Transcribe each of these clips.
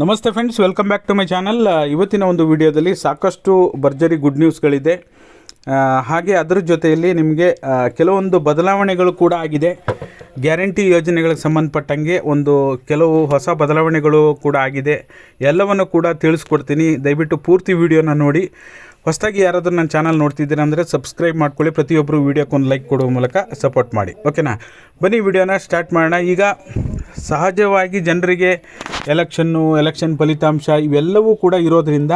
ನಮಸ್ತೆ friends welcome back to my channel ಇವತ್ತಿನ ಒಂದು ವಿಡಿಯೋದಲ್ಲಿ ಸಾಕಷ್ಟು ಭರ್ಜರಿ ಗುಡ್ ನ್ಯೂಸ್ಗಳಿದೆ ಹಾಗೆ ಅದರ ಜೊತೆಯಲ್ಲಿ ನಿಮಗೆ ಕೆಲವೊಂದು ಬದಲಾವಣೆಗಳು ಕೂಡ ಆಗಿದೆ. ಗ್ಯಾರಂಟಿ ಯೋಜನೆಗಳಿಗೆ ಸಂಬಂಧಪಟ್ಟಂಗೆ ಒಂದು ಕೆಲವು ಹೊಸ ಬದಲಾವಣೆಗಳು ಕೂಡ ಆಗಿದೆ. ಎಲ್ಲವನ್ನು ಕೂಡ ತಿಳಿಸ್ಕೊಡ್ತೀನಿ. ದಯವಿಟ್ಟು ಪೂರ್ತಿ ವಿಡಿಯೋನ ನೋಡಿ. ಹೊಸದಾಗಿ ಯಾರಾದರೂ ನನ್ನ ಚಾನಲ್ ನೋಡ್ತಿದ್ದೀರಾ ಅಂದರೆ ಸಬ್ಸ್ಕ್ರೈಬ್ ಮಾಡ್ಕೊಳ್ಳಿ. ಪ್ರತಿಯೊಬ್ಬರು ವೀಡಿಯೋಕ್ಕೊಂದು ಲೈಕ್ ಕೊಡುವ ಮೂಲಕ ಸಪೋರ್ಟ್ ಮಾಡಿ. ಓಕೆನಾ ಬನ್ನಿ ವಿಡಿಯೋನ ಸ್ಟಾರ್ಟ್ ಮಾಡೋಣ. ಈಗ ಸಹಜವಾಗಿ ಜನರಿಗೆ ಎಲೆಕ್ಷನ್ನು, ಎಲೆಕ್ಷನ್ ಫಲಿತಾಂಶ ಇವೆಲ್ಲವೂ ಕೂಡ ಇರೋದರಿಂದ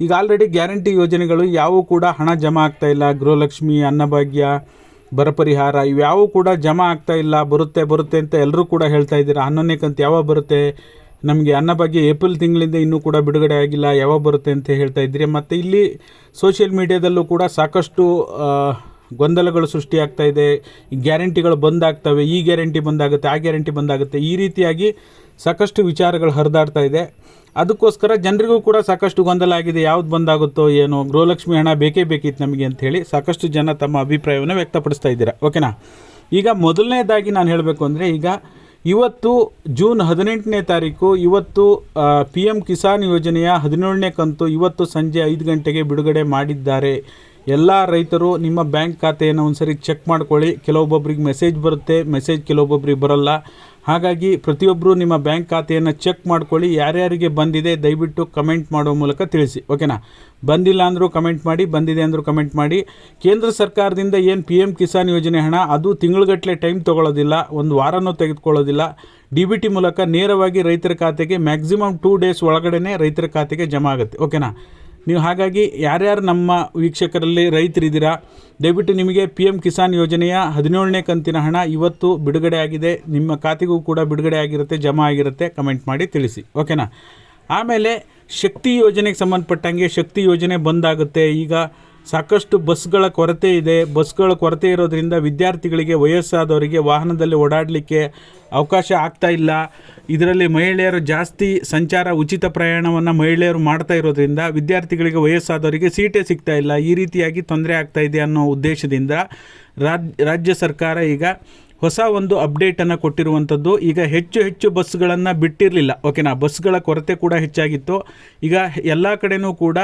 ಈಗ ಆಲ್ರೆಡಿ ಗ್ಯಾರಂಟಿ ಯೋಜನೆಗಳು ಯಾವೂ ಕೂಡ ಹಣ ಜಮಾ ಆಗ್ತಾ ಇಲ್ಲ. ಗೃಹಲಕ್ಷ್ಮಿ, ಅನ್ನಭಾಗ್ಯ ಬರ ಪರಿಹಾರ ಇವ್ಯಾವು ಕೂಡ ಜಮಾ ಇಲ್ಲ. ಬರುತ್ತೆ ಬರುತ್ತೆ ಅಂತ ಎಲ್ಲರೂ ಕೂಡ ಹೇಳ್ತಾ ಇದ್ದೀರಾ? ಹನ್ನೊಂದನೇ ಕಂತು ಯಾವಾಗ ಬರುತ್ತೆ? ನಮಗೆ ಅನ್ನಭಾಗ್ಯ ಏಪ್ರಿಲ್ ತಿಂಗಳಿಂದ ಇನ್ನೂ ಕೂಡ ಬಿಡುಗಡೆ ಆಗಿಲ್ಲ. ಯಾವಾಗ ಬರುತ್ತೆ ಅಂತ ಹೇಳ್ತಾ ಇದ್ದೀರಿ? ಮತ್ತು ಇಲ್ಲಿ ಸೋಷಿಯಲ್ ಮೀಡಿಯಾದಲ್ಲೂ ಕೂಡ ಸಾಕಷ್ಟು ಗೊಂದಲಗಳು ಸೃಷ್ಟಿಯಾಗ್ತಾ ಇದೆ, ಗ್ಯಾರಂಟಿಗಳು ಬಂದಾಗ್ತವೆ, ಈ ಗ್ಯಾರಂಟಿ ಬಂದಾಗುತ್ತೆ, ಆ ಗ್ಯಾರಂಟಿ ಬಂದಾಗುತ್ತೆ, ಈ ರೀತಿಯಾಗಿ ಸಾಕಷ್ಟು ವಿಚಾರಗಳು ಹರಿದಾಡ್ತಾ ಇದೆ. ಅದಕ್ಕೋಸ್ಕರ ಜನರಿಗೂ ಕೂಡ ಸಾಕಷ್ಟು ಗೊಂದಲ ಆಗಿದೆ, ಯಾವ್ದು ಬಂದಾಗುತ್ತೋ ಏನೋ, ಗೃಹಲಕ್ಷ್ಮಿ ಹಣ ಬೇಕೇ ಬೇಕಿತ್ತು ನಮಗೆ ಅಂತ ಹೇಳಿ ಸಾಕಷ್ಟು ಜನ ತಮ್ಮ ಅಭಿಪ್ರಾಯವನ್ನು ವ್ಯಕ್ತಪಡಿಸ್ತಾ ಇದ್ದೀರಾ. ಓಕೆನಾ? ಈಗ ಮೊದಲನೇದಾಗಿ ನಾನು ಹೇಳಬೇಕು ಅಂದರೆ ಈಗ ಇವತ್ತು ಜೂನ್ ಹದಿನೆಂಟನೇ ತಾರೀಕು, ಇವತ್ತು ಪಿ ಎಂ ಕಿಸಾನ್ ಯೋಜನೆಯ ಹದಿನೇಳನೇ ಕಂತು ಇವತ್ತು ಸಂಜೆ ಐದು ಗಂಟೆಗೆ ಬಿಡುಗಡೆ ಮಾಡಿದ್ದಾರೆ. ಎಲ್ಲ ರೈತರು ನಿಮ್ಮ ಬ್ಯಾಂಕ್ ಖಾತೆಯನ್ನು ಒಂದ್ಸರಿ ಚೆಕ್ ಮಾಡ್ಕೊಳ್ಳಿ. ಕೆಲವೊಬ್ಬೊಬ್ರಿಗೆ ಮೆಸೇಜ್ ಬರುತ್ತೆ, ಮೆಸೇಜ್ ಕೆಲವೊಬ್ಬೊಬ್ರಿಗೆ ಬರೋಲ್ಲ. ಹಾಗಾಗಿ ಪ್ರತಿಯೊಬ್ಬರು ನಿಮ್ಮ ಬ್ಯಾಂಕ್ ಖಾತೆಯನ್ನು ಚೆಕ್ ಮಾಡ್ಕೊಳ್ಳಿ. ಯಾರ್ಯಾರಿಗೆ ಬಂದಿದೆ ದಯವಿಟ್ಟು ಕಮೆಂಟ್ ಮಾಡುವ ಮೂಲಕ ತಿಳಿಸಿ. ಓಕೆನಾ? ಬಂದಿಲ್ಲ ಅಂದರೂ ಕಮೆಂಟ್ ಮಾಡಿ, ಬಂದಿದೆ ಅಂದರೂ ಕಮೆಂಟ್ ಮಾಡಿ. ಕೇಂದ್ರ ಸರ್ಕಾರದಿಂದ ಏನು ಪಿ ಎಂ ಕಿಸಾನ್ ಯೋಜನೆ ಹಣ, ಅದು ತಿಂಗಳುಗಟ್ಟಲೆ ಟೈಮ್ ತೊಗೊಳ್ಳೋದಿಲ್ಲ, ಒಂದು ವಾರನೂ ತೆಗೆದುಕೊಳ್ಳೋದಿಲ್ಲ. ಡಿ ಬಿ ಟಿ ಮೂಲಕ ನೇರವಾಗಿ ರೈತರ ಖಾತೆಗೆ ಮ್ಯಾಕ್ಸಿಮಮ್ ಟೂ ಡೇಸ್ ಒಳಗಡೆ ರೈತರ ಖಾತೆಗೆ ಜಮಾ ಆಗುತ್ತೆ. ಓಕೆನಾ? ನೀವು ಹಾಗಾಗಿ ಯಾರ್ಯಾರು ನಮ್ಮ ವೀಕ್ಷಕರಲ್ಲಿ ರೈತರಿದ್ದೀರಾ, ದಯವಿಟ್ಟು ನಿಮಗೆ ಪಿ ಎಂ ಕಿಸಾನ್ ಯೋಜನೆಯ ಹದಿನೇಳನೇ ಕಂತಿನ ಹಣ ಇವತ್ತು ಬಿಡುಗಡೆ ಆಗಿದೆ. ನಿಮ್ಮ ಖಾತೆಗೂ ಕೂಡ ಬಿಡುಗಡೆ ಆಗಿರುತ್ತೆ, ಜಮಾ ಆಗಿರುತ್ತೆ. ಕಮೆಂಟ್ ಮಾಡಿ ತಿಳಿಸಿ. ಓಕೆನಾ? ಆಮೇಲೆ ಶಕ್ತಿ ಯೋಜನೆಗೆ ಸಂಬಂಧಪಟ್ಟಂಗೆ ಶಕ್ತಿ ಯೋಜನೆ ಬಂದಾಗುತ್ತೆ. ಈಗ ಸಾಕಷ್ಟು ಬಸ್ಗಳ ಕೊರತೆ ಇದೆ. ಬಸ್ಗಳ ಕೊರತೆ ಇರೋದರಿಂದ ವಿದ್ಯಾರ್ಥಿಗಳಿಗೆ ವಯಸ್ಸಾದವರಿಗೆ ವಾಹನದಲ್ಲಿ ಓಡಾಡಲಿಕ್ಕೆ ಅವಕಾಶ ಆಗ್ತಾ ಇಲ್ಲ. ಇದರಲ್ಲಿ ಮಹಿಳೆಯರು ಜಾಸ್ತಿ ಸಂಚಾರ ಉಚಿತ ಪ್ರಯಾಣವನ್ನು ಮಹಿಳೆಯರು ಮಾಡ್ತಾ ಇರೋದ್ರಿಂದ ವಿದ್ಯಾರ್ಥಿಗಳಿಗೆ ವಯಸ್ಸಾದವರಿಗೆ ಸೀಟೇ ಸಿಗ್ತಾ ಇಲ್ಲ. ಈ ರೀತಿಯಾಗಿ ತೊಂದರೆ ಆಗ್ತಾ ಇದೆ ಅನ್ನೋ ಉದ್ದೇಶದಿಂದ ರಾಜ್, ರಾಜ್ಯ ಸರ್ಕಾರ ಈಗ ಹೊಸ ಒಂದು ಅಪ್ಡೇಟನ್ನು ಕೊಟ್ಟಿರುವಂಥದ್ದು ಈಗ ಹೆಚ್ಚು ಹೆಚ್ಚು ಬಸ್ಗಳನ್ನು ಬಿಟ್ಟಿರಲಿಲ್ಲ. ಓಕೆನಾ ಬಸ್ಗಳ ಕೊರತೆ ಕೂಡ ಹೆಚ್ಚಾಗಿತ್ತು. ಈಗ ಎಲ್ಲ ಕಡೆನೂ ಕೂಡ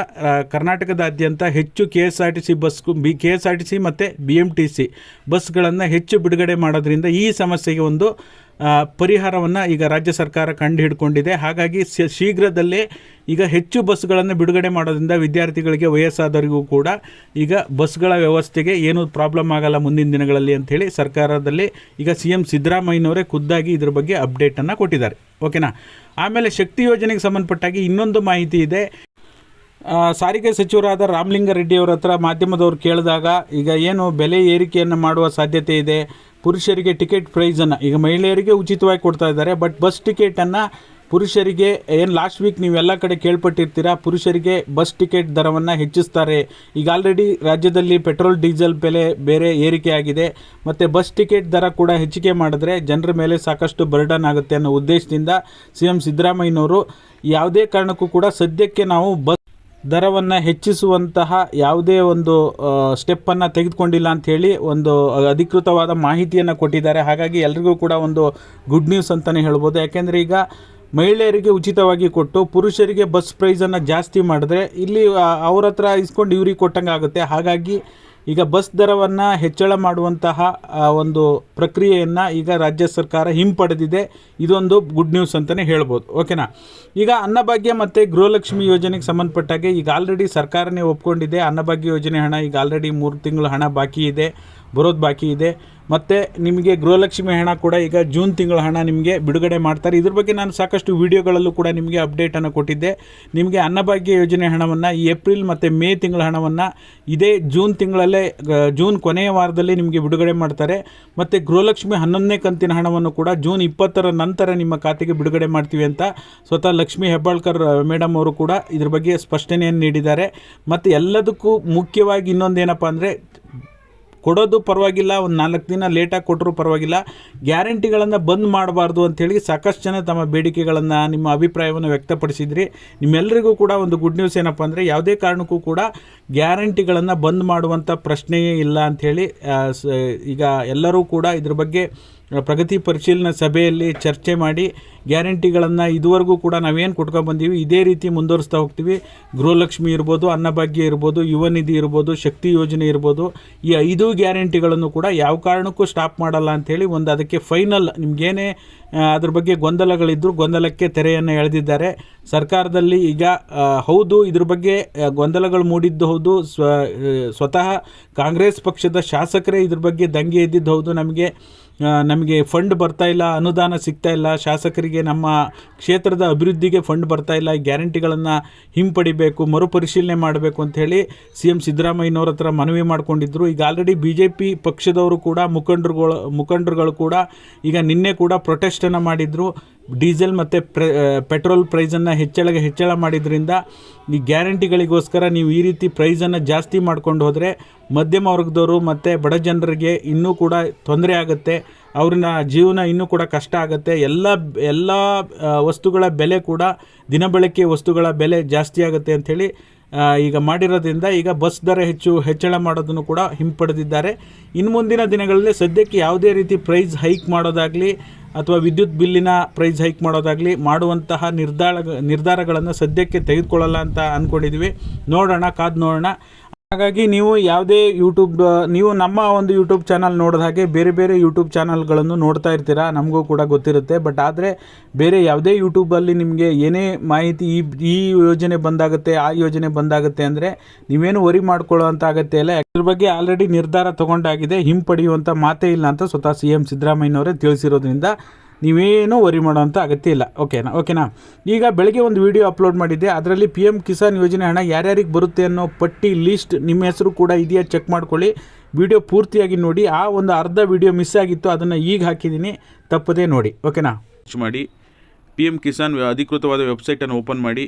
ಕರ್ನಾಟಕದಾದ್ಯಂತ ಹೆಚ್ಚು K S R T C bus, B K S R T C ಮತ್ತು ಬಿ ಎಂ ಟಿ ಸಿ ಬಸ್ಗಳನ್ನು ಹೆಚ್ಚು ಬಿಡುಗಡೆ ಮಾಡೋದ್ರಿಂದ ಈ ಸಮಸ್ಯೆಗೆ ಒಂದು ಪರಿಹಾರವನ್ನು ಈಗ ರಾಜ್ಯ ಸರ್ಕಾರ ಕಂಡು ಹಿಡ್ಕೊಂಡಿದೆ ಹಾಗಾಗಿ ಶೀಘ್ರದಲ್ಲೇ ಈಗ ಹೆಚ್ಚು ಬಸ್ಗಳನ್ನು ಬಿಡುಗಡೆ ಮಾಡೋದ್ರಿಂದ ವಿದ್ಯಾರ್ಥಿಗಳಿಗೆ ವಯಸ್ಸಾದವರಿಗೂ ಕೂಡ ಈಗ ಬಸ್ಗಳ ವ್ಯವಸ್ಥೆಗೆ ಏನೂ ಪ್ರಾಬ್ಲಮ್ ಆಗಲ್ಲ ಮುಂದಿನ ದಿನಗಳಲ್ಲಿ ಅಂಥೇಳಿ ಸರ್ಕಾರದಲ್ಲಿ ಈಗ ಸಿ ಎಂ ಸಿದ್ದರಾಮಯ್ಯನವರೇ ಖುದ್ದಾಗಿ ಇದ್ರ ಬಗ್ಗೆ ಅಪ್ಡೇಟನ್ನು ಕೊಟ್ಟಿದ್ದಾರೆ. ಓಕೆನಾ? ಆಮೇಲೆ ಶಕ್ತಿ ಯೋಜನೆಗೆ ಸಂಬಂಧಪಟ್ಟಾಗಿ ಇನ್ನೊಂದು ಮಾಹಿತಿ ಇದೆ. ಸಾರಿಗೆ ಸಚಿವರಾದ ರಾಮಲಿಂಗಾರೆಡ್ಡಿಯವರ ಹತ್ರ ಮಾಧ್ಯಮದವರು ಕೇಳಿದಾಗ ಈಗ ಏನು ಬೆಲೆ ಏರಿಕೆಯನ್ನು ಮಾಡುವ ಸಾಧ್ಯತೆ ಇದೆ ಪುರುಷರಿಗೆ ಟಿಕೆಟ್ ಪ್ರೈಸನ್ನು, ಈಗ ಮಹಿಳೆಯರಿಗೆ ಉಚಿತವಾಗಿ ಕೊಡ್ತಾ ಇದ್ದಾರೆ, ಬಟ್ ಬಸ್ ಟಿಕೆಟನ್ನು ಪುರುಷರಿಗೆ, ಏನು ಲಾಸ್ಟ್ ವೀಕ್ ನೀವೆಲ್ಲ ಕಡೆ ಕೇಳ್ಪಟ್ಟಿರ್ತೀರಾ, ಪುರುಷರಿಗೆ ಬಸ್ ಟಿಕೆಟ್ ದರವನ್ನು ಹೆಚ್ಚಿಸ್ತಾರೆ. ಈಗ ಆಲ್ರೆಡಿ ರಾಜ್ಯದಲ್ಲಿ ಪೆಟ್ರೋಲ್, ಡೀಸೆಲ್ ಬೆಲೆ ಬೇರೆ ಏರಿಕೆ ಆಗಿದೆ ಮತ್ತು ಬಸ್ ಟಿಕೆಟ್ ದರ ಕೂಡ ಹೆಚ್ಚಿಗೆ ಮಾಡಿದ್ರೆ ಜನರ ಮೇಲೆ ಸಾಕಷ್ಟು ಬರ್ಡನ್ ಆಗುತ್ತೆ ಅನ್ನೋ ಉದ್ದೇಶದಿಂದ ಸಿ ಎಂ ಸಿದ್ದರಾಮಯ್ಯನವರು ಯಾವುದೇ ಕಾರಣಕ್ಕೂ ಕೂಡ ಸದ್ಯಕ್ಕೆ ನಾವು ಬಸ್ ದರವನ್ನು ಹೆಚ್ಚಿಸುವಂತಹ ಯಾವುದೇ ಒಂದು ಸ್ಟೆಪ್ಪನ್ನು ತೆಗೆದುಕೊಂಡಿಲ್ಲ ಅಂಥೇಳಿ ಒಂದು ಅಧಿಕೃತವಾದ ಮಾಹಿತಿಯನ್ನು ಕೊಟ್ಟಿದ್ದಾರೆ. ಹಾಗಾಗಿ ಎಲ್ರಿಗೂ ಕೂಡ ಒಂದು ಗುಡ್ ನ್ಯೂಸ್ ಅಂತಲೇ ಹೇಳ್ಬೋದು. ಯಾಕೆಂದರೆ ಈಗ ಮಹಿಳೆಯರಿಗೆ ಉಚಿತವಾಗಿ ಕೊಟ್ಟು ಪುರುಷರಿಗೆ ಬಸ್ ಪ್ರೈಸನ್ನು ಜಾಸ್ತಿ ಮಾಡಿದ್ರೆ ಇಲ್ಲಿ ಅವ್ರ ಹತ್ರ ಇಸ್ಕೊಂಡು ಇವ್ರಿಗೆ ಕೊಟ್ಟಂಗೆ ಆಗುತ್ತೆ ಹಾಗಾಗಿ ಈಗ ಬಸ್ ದರವನ್ನು ಹೆಚ್ಚಳ ಮಾಡುವಂತಹ ಒಂದು ಪ್ರಕ್ರಿಯೆಯನ್ನು ಈಗ ರಾಜ್ಯ ಸರ್ಕಾರ ಹಿಂಪಡೆದಿದೆ. ಇದೊಂದು ಗುಡ್ ನ್ಯೂಸ್ ಅಂತಲೇ ಹೇಳ್ಬೋದು. ಓಕೆನಾ ಈಗ ಅನ್ನಭಾಗ್ಯ ಮತ್ತು ಗೃಹಲಕ್ಷ್ಮಿ ಯೋಜನೆಗೆ ಸಂಬಂಧಪಟ್ಟಾಗೆ ಈಗ ಆಲ್ರೆಡಿ ಸರ್ಕಾರನೇ ಒಪ್ಕೊಂಡಿದೆ. ಅನ್ನಭಾಗ್ಯ ಯೋಜನೆ ಹಣ ಈಗ ಆಲ್ರೆಡಿ ಮೂರು ತಿಂಗಳು ಹಣ ಬಾಕಿ ಇದೆ. ಬರೋದು ಬಾಕಿ ಇದೆ. ಮತ್ತು ನಿಮಗೆ ಗೃಹಲಕ್ಷ್ಮಿ ಹಣ ಕೂಡ ಈಗ ಜೂನ್ ತಿಂಗಳ ಹಣ ನಿಮಗೆ ಬಿಡುಗಡೆ ಮಾಡ್ತಾರೆ. ಇದ್ರ ಬಗ್ಗೆ ನಾನು ಸಾಕಷ್ಟು ವಿಡಿಯೋಗಳಲ್ಲೂ ಕೂಡ ನಿಮಗೆ ಅಪ್ಡೇಟನ್ನು ಕೊಟ್ಟಿದ್ದೆ. ನಿಮಗೆ ಅನ್ನಭಾಗ್ಯ ಯೋಜನೆ ಹಣವನ್ನು ಏಪ್ರಿಲ್ ಮತ್ತು ಮೇ ತಿಂಗಳ ಹಣವನ್ನು ಇದೇ ಜೂನ್ ತಿಂಗಳಲ್ಲೇ ಜೂನ್ ಕೊನೆಯ ವಾರದಲ್ಲಿ ನಿಮಗೆ ಬಿಡುಗಡೆ ಮಾಡ್ತಾರೆ. ಮತ್ತು ಗೃಹಲಕ್ಷ್ಮಿ ಹನ್ನೊಂದನೇ ಕಂತಿನ ಹಣವನ್ನು ಕೂಡ ಜೂನ್ ಇಪ್ಪತ್ತರ ನಂತರ ನಿಮ್ಮ ಖಾತೆಗೆ ಬಿಡುಗಡೆ ಮಾಡ್ತೀವಿ ಅಂತ ಸ್ವತಃ ಲಕ್ಷ್ಮೀ ಹೆಬ್ಬಾಳ್ಕರ್ ಮೇಡಮ್ ಅವರು ಕೂಡ ಇದ್ರ ಬಗ್ಗೆ ಸ್ಪಷ್ಟನೆಯನ್ನು ನೀಡಿದ್ದಾರೆ. ಮತ್ತು ಎಲ್ಲದಕ್ಕೂ ಮುಖ್ಯವಾಗಿ ಇನ್ನೊಂದೇನಪ್ಪ ಅಂದರೆ ಕೊಡೋದು ಪರವಾಗಿಲ್ಲ, ಒಂದು ನಾಲ್ಕು ದಿನ ಲೇಟಾಗಿ ಕೊಟ್ಟರೂ ಪರವಾಗಿಲ್ಲ. ಗ್ಯಾರಂಟಿಗಳನ್ನು ಬಂದ್ ಮಾಡಬಾರ್ದು ಅಂಥೇಳಿ ಸಾಕಷ್ಟು ಜನ ತಮ್ಮ ಬೇಡಿಕೆಗಳನ್ನು, ನಿಮ್ಮ ಅಭಿಪ್ರಾಯವನ್ನು ವ್ಯಕ್ತಪಡಿಸಿದ್ರಿ. ನಿಮ್ಮೆಲ್ಲರಿಗೂ ಕೂಡ ಒಂದು ಗುಡ್ ನ್ಯೂಸ್ ಏನಪ್ಪ ಅಂದರೆ ಯಾವುದೇ ಕಾರಣಕ್ಕೂ ಕೂಡ ಗ್ಯಾರಂಟಿಗಳನ್ನು ಬಂದ್ ಮಾಡುವಂಥ ಪ್ರಶ್ನೆಯೇ ಇಲ್ಲ ಅಂಥೇಳಿ ಈಗ ಎಲ್ಲರೂ ಕೂಡ ಇದ್ರ ಬಗ್ಗೆ ಪ್ರಗತಿ ಪರಿಶೀಲನಾ ಸಭೆಯಲ್ಲಿ ಚರ್ಚೆ ಮಾಡಿ ಗ್ಯಾರಂಟಿಗಳನ್ನು ಇದುವರೆಗೂ ಕೂಡ ನಾವೇನು ಕೊಟ್ಕೊಂಡು ಬಂದೀವಿ, ಇದೇ ರೀತಿ ಮುಂದುವರಿಸ್ತಾ ಹೋಗ್ತೀವಿ. ಗೃಹಲಕ್ಷ್ಮಿ ಇರ್ಬೋದು, ಅನ್ನಭಾಗ್ಯ ಇರ್ಬೋದು, ಯುವ ನಿಧಿ ಇರ್ಬೋದು, ಶಕ್ತಿ ಯೋಜನೆ ಇರ್ಬೋದು, ಈ ಐದು ಗ್ಯಾರಂಟಿಗಳನ್ನು ಕೂಡ ಯಾವ ಕಾರಣಕ್ಕೂ ಸ್ಟಾಪ್ ಮಾಡಲ್ಲ ಅಂಥೇಳಿ ಒಂದು ಅದಕ್ಕೆ ಫೈನಲ್ ನಿಮಗೇನೇ ಅದ್ರ ಬಗ್ಗೆ ಗೊಂದಲಗಳಿದ್ದರೂ ಗೊಂದಲಕ್ಕೆ ತೆರೆಯನ್ನು ಎಳೆದಿದ್ದಾರೆ. ಸರ್ಕಾರದಲ್ಲಿ ಈಗ ಹೌದು, ಇದ್ರ ಬಗ್ಗೆ ಗೊಂದಲಗಳು ಮೂಡಿದ್ದು ಹೌದು, ಸ್ವ ಸ್ವತಃ ಕಾಂಗ್ರೆಸ್ ಪಕ್ಷದ ಶಾಸಕರೇ ಇದ್ರ ಬಗ್ಗೆ ದಂಗೆ ಎದ್ದಿದ್ದು ಹೌದು. ನಮಗೆ ನಮಗೆ ಫಂಡ್ ಬರ್ತಾ ಇಲ್ಲ, ಅನುದಾನ ಸಿಗ್ತಾ ಇಲ್ಲ, ಶಾಸಕರಿಗೆ ನಮ್ಮ ಕ್ಷೇತ್ರದ ಅಭಿವೃದ್ಧಿಗೆ ಫಂಡ್ ಬರ್ತಾ ಇಲ್ಲ ಗ್ಯಾರಂಟಿಗಳನ್ನು ಹಿಂಪಡಿಬೇಕು, ಮರುಪರಿಶೀಲನೆ ಮಾಡಬೇಕು ಅಂಥೇಳಿ ಸಿ ಎಂ ಸಿದ್ದರಾಮಯ್ಯನವ್ರ ಹತ್ರ ಮನವಿ ಮಾಡಿಕೊಂಡಿದ್ದರು ಈಗ ಆಲ್ರೆಡಿ ಬಿ ಜೆ ಪಿ ಪಕ್ಷದವರು ಕೂಡ, ಮುಖಂಡರುಗಳು ಮುಖಂಡರುಗಳು ಕೂಡ ಈಗ ನಿನ್ನೆ ಕೂಡ ಪ್ರೊಟೆಸ್ಟನ್ನು ಮಾಡಿದರು. ಡೀಸೆಲ್ ಮತ್ತು ಪ್ರೆ ಪೆಟ್ರೋಲ್ ಪ್ರೈಸನ್ನು ಹೆಚ್ಚಳಗೆ ಹೆಚ್ಚಳ ಮಾಡಿದ್ರಿಂದ ಈ ಗ್ಯಾರಂಟಿಗಳಿಗೋಸ್ಕರ ನೀವು ಈ ರೀತಿ ಪ್ರೈಸನ್ನು ಜಾಸ್ತಿ ಮಾಡ್ಕೊಂಡು ಹೋದರೆ ಮಧ್ಯಮ ವರ್ಗದವರು ಮತ್ತು ಬಡ ಜನರಿಗೆ ಇನ್ನೂ ಕೂಡ ತೊಂದರೆ ಆಗುತ್ತೆ. ಅವ್ರನ್ನ ಜೀವನ ಇನ್ನೂ ಕೂಡ ಕಷ್ಟ ಆಗುತ್ತೆ. ಎಲ್ಲ ಎಲ್ಲ ವಸ್ತುಗಳ ಬೆಲೆ ಕೂಡ ದಿನಬಳಕೆ ವಸ್ತುಗಳ ಬೆಲೆ ಜಾಸ್ತಿ ಆಗುತ್ತೆ ಅಂಥೇಳಿ ಈಗ ಮಾಡಿರೋದ್ರಿಂದ ಈಗ ಬಸ್ ದರ ಹೆಚ್ಚು, ಹೆಚ್ಚಳ ಮಾಡೋದನ್ನು ಕೂಡ ಹಿಂಪಡೆದಿದ್ದಾರೆ. ಇನ್ನು ಮುಂದಿನ ದಿನಗಳಲ್ಲಿ ಸದ್ಯಕ್ಕೆ ಯಾವುದೇ ರೀತಿ ಪ್ರೈಸ್ ಹೈಕ್ ಮಾಡೋದಾಗಲಿ ಅಥವಾ ವಿದ್ಯುತ್ ಬಿಲ್ಲಿನ ಪ್ರೈಸ್ ಹೈಕ್ ಮಾಡೋದಾಗಲಿ ಮಾಡುವಂತಹ ನಿರ್ಧಾರ ನಿರ್ಧಾರಗಳನ್ನು ಸದ್ಯಕ್ಕೆ ತೆಗೆದುಕೊಳ್ಳಲ್ಲ ಅಂತ ಅಂದ್ಕೊಂಡಿದ್ವಿ ನೋಡೋಣ, ಕಾದು ನೋಡೋಣ. ಹಾಗಾಗಿ ನೀವು ಯಾವುದೇ ಯೂಟ್ಯೂಬ್ ನೀವು ನಮ್ಮ ಒಂದು ಯೂಟ್ಯೂಬ್ ಚಾನಲ್ ನೋಡಿದ ಹಾಗೆ ಬೇರೆ ಬೇರೆ ಯೂಟ್ಯೂಬ್ ಚಾನಲ್ಗಳನ್ನು ನೋಡ್ತಾ ಇರ್ತೀರಾ? ನಮಗೂ ಕೂಡ ಗೊತ್ತಿರುತ್ತೆ. ಬಟ್ ಆದರೆ ಬೇರೆ ಯಾವುದೇ ಯೂಟ್ಯೂಬಲ್ಲಿ ನಿಮಗೆ ಏನೇ ಮಾಹಿತಿ ಈ ಈ ಯೋಜನೆ ಬಂದಾಗುತ್ತೆ, ಆ ಯೋಜನೆ ಬಂದಾಗುತ್ತೆ ಅಂದರೆ ನೀವೇನು ವರಿ ಮಾಡ್ಕೊಳ್ಳೋ ಅಂತ ಅಗತ್ಯ ಇಲ್ಲ. ಇದ್ರ ಬಗ್ಗೆ ಆಲ್ರೆಡಿ ನಿರ್ಧಾರ ತೊಗೊಂಡಾಗಿದೆ. ಹಿಂಪಡೆಯುವಂಥ ಮಾತೇ ಇಲ್ಲ ಅಂತ ಸ್ವತಃ ಸಿ ಎಂ ಸಿದ್ದರಾಮಯ್ಯನವರೇ ತಿಳಿಸಿರೋದ್ರಿಂದ ನೀವೇನೂ ವರಿ ಮಾಡೋವಂಥ ಅಗತ್ಯ ಇಲ್ಲ. ಓಕೆನಾ ಓಕೆನಾ ಈಗ ಬೆಳಗ್ಗೆ ಒಂದು ವಿಡಿಯೋ ಅಪ್ಲೋಡ್ ಮಾಡಿದ್ದೆ. ಅದರಲ್ಲಿ ಪಿ ಎಂ ಕಿಸಾನ್ ಯೋಜನೆ ಹಣ ಯಾರ್ಯಾರಿಗೆ ಬರುತ್ತೆ ಅನ್ನೋ ಪಟ್ಟಿ ಲಿಸ್ಟ್ ನಿಮ್ಮ ಹೆಸರು ಕೂಡ ಇದೆಯಾ ಚೆಕ್ ಮಾಡ್ಕೊಳ್ಳಿ. ವಿಡಿಯೋ ಪೂರ್ತಿಯಾಗಿ ನೋಡಿ. ಆ ಒಂದು ಅರ್ಧ ವಿಡಿಯೋ ಮಿಸ್ ಆಗಿತ್ತು, ಅದನ್ನು ಈಗ ಹಾಕಿದ್ದೀನಿ. ತಪ್ಪದೇ ನೋಡಿ. ಓಕೆನಾ ಮಾಡಿ. ಪಿ ಎಂ ಕಿಸಾನ್ ಅಧಿಕೃತವಾದ ವೆಬ್ಸೈಟನ್ನು ಓಪನ್ ಮಾಡಿ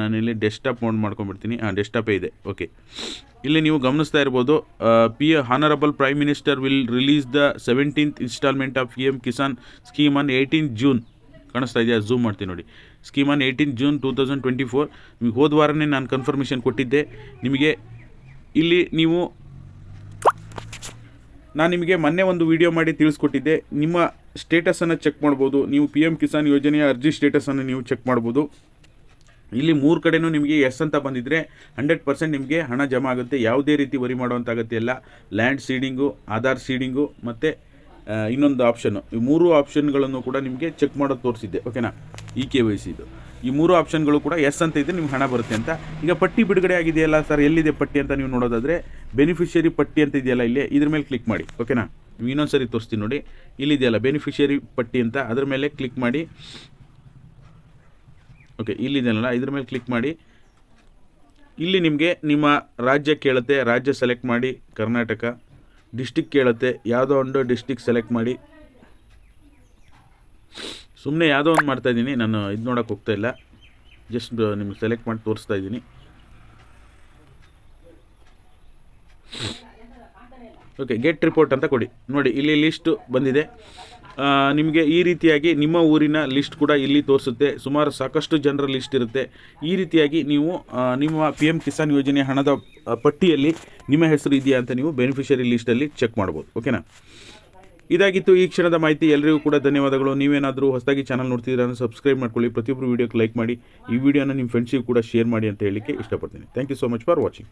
ನಾನಿಲ್ಲಿ ಡೆಸ್ಕ್ಟಾಪ್ ಮೋಡ್ ಮಾಡ್ಕೊಂಡ್ಬಿಡ್ತೀನಿ. ಹಾಂ ಡೆಸ್ಕ್ಟಾಪೇ ಇದೆ. ಓಕೆ. ಇಲ್ಲಿ ನೀವು ಗಮನಿಸ್ತಾ ಇರ್ಬೋದು P, honourable prime minister will release the seventeenth instalment of P M Kisan scheme on eighteen June ಕಾಣಿಸ್ತಾ ಇದೆಯಾ? ಝೂಮ್ ಮಾಡ್ತೀನಿ ನೋಡಿ. Scheme on eighteen June two thousand twenty four ನಿಮಗೆ ಹೋದ ವಾರನೇ ನಾನು ಕನ್ಫರ್ಮೇಷನ್ ಕೊಟ್ಟಿದ್ದೆ. ನಿಮಗೆ ಇಲ್ಲಿ ನೀವು ನಾನು ನಿಮಗೆ ಮೊನ್ನೆ ಒಂದು ವಿಡಿಯೋ ಮಾಡಿ ತಿಳಿಸ್ಕೊಟ್ಟಿದ್ದೆ. ನಿಮ್ಮ ಸ್ಟೇಟಸನ್ನು ಚೆಕ್ ಮಾಡ್ಬೋದು. ನೀವು ಪಿ ಎಂ ಕಿಸಾನ್ ಯೋಜನೆಯ ಅರ್ಜಿ ಸ್ಟೇಟಸನ್ನು ನೀವು ಚೆಕ್ ಮಾಡ್ಬೋದು. ಇಲ್ಲಿ ಮೂರು ಕಡೆನೂ ನಿಮಗೆ ಎಸ್ ಅಂತ ಬಂದಿದ್ದರೆ ಹಂಡ್ರೆಡ್ ಪರ್ಸೆಂಟ್ ನಿಮಗೆ ಹಣ ಜಮಾ ಆಗುತ್ತೆ. ಯಾವುದೇ ರೀತಿ ವರಿ ಮಾಡುವಂಥ ಅಗತ್ಯ ಇಲ್ಲ. ಲ್ಯಾಂಡ್ ಸೀಡಿಂಗು ಆಧಾರ್ ಸೀಡಿಂಗು ಮತ್ತು ಇನ್ನೊಂದು ಆಪ್ಷನ್ನು ಈ ಮೂರು ಆಪ್ಷನ್ಗಳನ್ನು ಕೂಡ ನಿಮಗೆ ಚೆಕ್ ಮಾಡೋದು ತೋರಿಸಿದ್ದೆ. ಓಕೆನಾ ಇ ಕೆ ವೈ ಸಿದು ಈ ಮೂರು ಆಪ್ಷನ್ಗಳು ಕೂಡ ಎಸ್ ಅಂತ ಇದ್ದರೆ ನಿಮ್ಗೆ ಹಣ ಬರುತ್ತೆ ಅಂತ. ಈಗ ಪಟ್ಟಿ ಬಿಡುಗಡೆ ಆಗಿದೆಯಲ್ಲ ಸರ್ ಎಲ್ಲಿದೆ ಪಟ್ಟಿ ಅಂತ ನೀವು ನೋಡೋದಾದರೆ ಬೆನಿಫಿಷಿಯರಿ ಪಟ್ಟಿ ಅಂತ ಇದೆಯಲ್ಲ ಇಲ್ಲಿ, ಇದ್ರ ಮೇಲೆ ಕ್ಲಿಕ್ ಮಾಡಿ ಓಕೆನಾ ನೀವು ಇನ್ನೊಂದು ಸರಿ ತೋರಿಸ್ತೀನಿ ನೋಡಿ, ಇಲ್ಲಿದೆಯಲ್ಲ ಬೆನಿಫಿಷಿಯರಿ ಪಟ್ಟಿ ಅಂತ, ಅದ್ರ ಮೇಲೆ ಕ್ಲಿಕ್ ಮಾಡಿ ಓಕೆ ಇಲ್ಲಿದೆಯಲ್ಲ, ಇದ್ರ ಮೇಲೆ ಕ್ಲಿಕ್ ಮಾಡಿ. ಇಲ್ಲಿ ನಿಮಗೆ ನಿಮ್ಮ ರಾಜ್ಯ ಕೇಳುತ್ತೆ, ರಾಜ್ಯ ಸೆಲೆಕ್ಟ್ ಮಾಡಿ, ಕರ್ನಾಟಕ ಡಿಸ್ಟಿಕ್ ಕೇಳುತ್ತೆ, ಯಾವುದೋ ಒಂದು ಡಿಸ್ಟಿಕ್ ಸೆಲೆಕ್ಟ್ ಮಾಡಿ ಸುಮ್ಮನೆ ಯಾವುದೋ ಒಂದು ಮಾಡ್ತಾ ಇದ್ದೀನಿ. ನಾನು ಇದು ನೋಡೋಕೆ ಹೋಗ್ತಾ ಇಲ್ಲ. ಜಸ್ಟ್ ನಿಮ್ಗೆ ಸೆಲೆಕ್ಟ್ ಮಾಡಿ ತೋರಿಸ್ತಾ ಇದ್ದೀನಿ. ಓಕೆ ಗೆಟ್ ರಿಪೋರ್ಟ್ ಅಂತ ಕೊಡಿ. ನೋಡಿ, ಇಲ್ಲಿ ಲಿಸ್ಟು ಬಂದಿದೆ. ನಿಮಗೆ ಈ ರೀತಿಯಾಗಿ ನಿಮ್ಮ ಊರಿನ ಲಿಸ್ಟ್ ಕೂಡ ಇಲ್ಲಿ ತೋರಿಸುತ್ತೆ. ಸುಮಾರು ಸಾಕಷ್ಟು ಜನರ ಲಿಸ್ಟ್ ಇರುತ್ತೆ. ಈ ರೀತಿಯಾಗಿ ನೀವು ನಿಮ್ಮ ಪಿ ಎಂ ಕಿಸಾನ್ ಯೋಜನೆ ಹಣದ ಪಟ್ಟಿಯಲ್ಲಿ ನಿಮ್ಮ ಹೆಸರು ಇದೆಯಾ ಅಂತ ನೀವು ಬೆನಿಫಿಷರಿ ಲಿಸ್ಟಲ್ಲಿ ಚೆಕ್ ಮಾಡ್ಬೋದು. ಓಕೆನಾ ಇದಾಗಿತ್ತು ಈ ಕ್ಷಣದ ಮಾಹಿತಿ. ಎಲ್ಲರಿಗೂ ಕೂಡ ಧನ್ಯವಾದಗಳು. ನೀವೇನಾದರೂ ಹೊಸದಾಗಿ ಚಾನಲ್ ನೋಡ್ತಿದ್ರೆ ಸಬ್ಸ್ಕ್ರೈಬ್ ಮಾಡ್ಕೊಳ್ಳಿ. ಪ್ರತಿಯೊಬ್ಬರು ವೀಡಿಯೋಕ್ಕೆ ಲೈಕ್ ಮಾಡಿ. ಈ ವಿಡಿಯೋನ ನಿಮ್ಮ ಫ್ರೆಂಡ್ಸಿಗೂ ಕೂಡ ಶೇರ್ ಮಾಡಿ ಅಂತ ಹೇಳಿಕ್ಕೆ ಇಷ್ಟಪಡ್ತೀನಿ. Thank you so much for watching